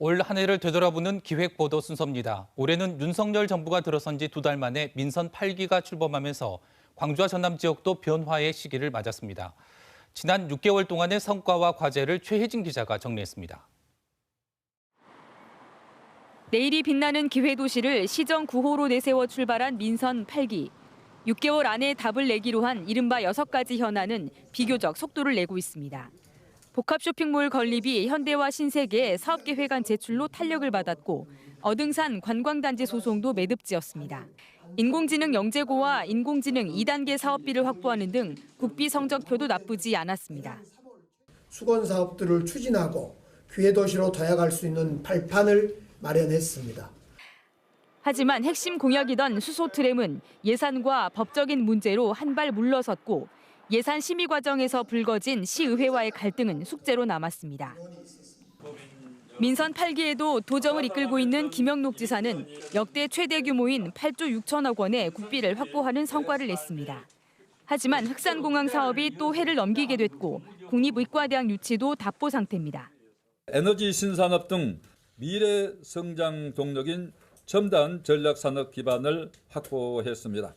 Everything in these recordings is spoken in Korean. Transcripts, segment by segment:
올 한 해를 되돌아보는 기획보도 순서입니다. 올해는 윤석열 정부가 들어선 지 두 달 만에 민선 8기가 출범하면서 광주와 전남 지역도 변화의 시기를 맞았습니다. 지난 6개월 동안의 성과와 과제를 최혜진 기자가 정리했습니다. 내일이 빛나는 기회도시를 시정 9호로 내세워 출발한 민선 8기. 6개월 안에 답을 내기로 한 이른바 6가지 현안은 비교적 속도를 내고 있습니다. 복합 쇼핑몰 건립이 현대와 신세계 사업계획 안 제출로 탄력을 받았고 어등산 관광단지 소송도 매듭지었습니다. 인공지능 영재고와 인공지능 2단계 사업비를 확보하는 등 국비 성적표도 나쁘지 않았습니다. 수건 사업들을 추진하고 기회 도시로 도약할 수 있는 발판을 마련했습니다. 하지만 핵심 공약이던 수소 트램은 예산과 법적인 문제로 한 발 물러섰고 예산 심의 과정에서 불거진 시의회와의 갈등은 숙제로 남았습니다. 민선 8기에도 도정을 이끌고 있는 김영록 지사는 역대 최대 규모인 8조 6천억 원의 국비를 확보하는 성과를 냈습니다. 하지만 흑산공항 사업이 또 해를 넘기게 됐고 국립의과대학 유치도 답보 상태입니다. 에너지 신산업 등 미래 성장 동력인 첨단 전략 산업 기반을 확보했습니다.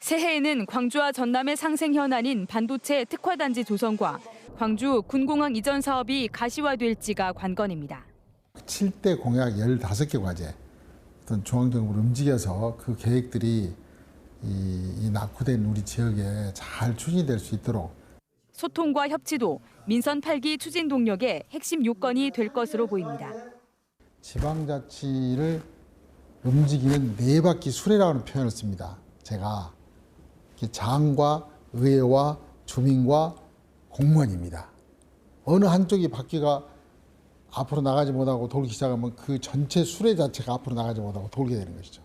새해에는 광주와 전남의 상생 현안인 반도체 특화단지 조성과 광주 군공항 이전 사업이 가시화될지가 관건입니다. 7대 공약 15개 과제 어떤 중앙정부를 움직여서 그 계획들이 이, 이 낙후된 우리 지역에 잘 추진될 수 있도록 소통과 협치도 민선 8기 추진 동력의 핵심 요건이 될 것으로 보입니다. 지방자치를 움직이는 네 바퀴 수레라는 표현을 씁니다. 제가 장과 의회와 주민과 공무원입니다. 어느 한쪽이 바퀴가 앞으로 나가지 못하고 돌기 시작하면 그 전체 수레 자체가 앞으로 나가지 못하고 돌게 되는 것이죠.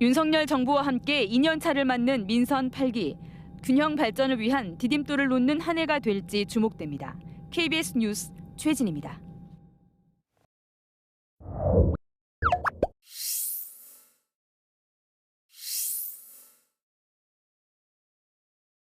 윤석열 정부와 함께 2년 차를 맞는 민선 8기 균형 발전을 위한 디딤돌을 놓는 한 해가 될지 주목됩니다. KBS 뉴스 최진입니다.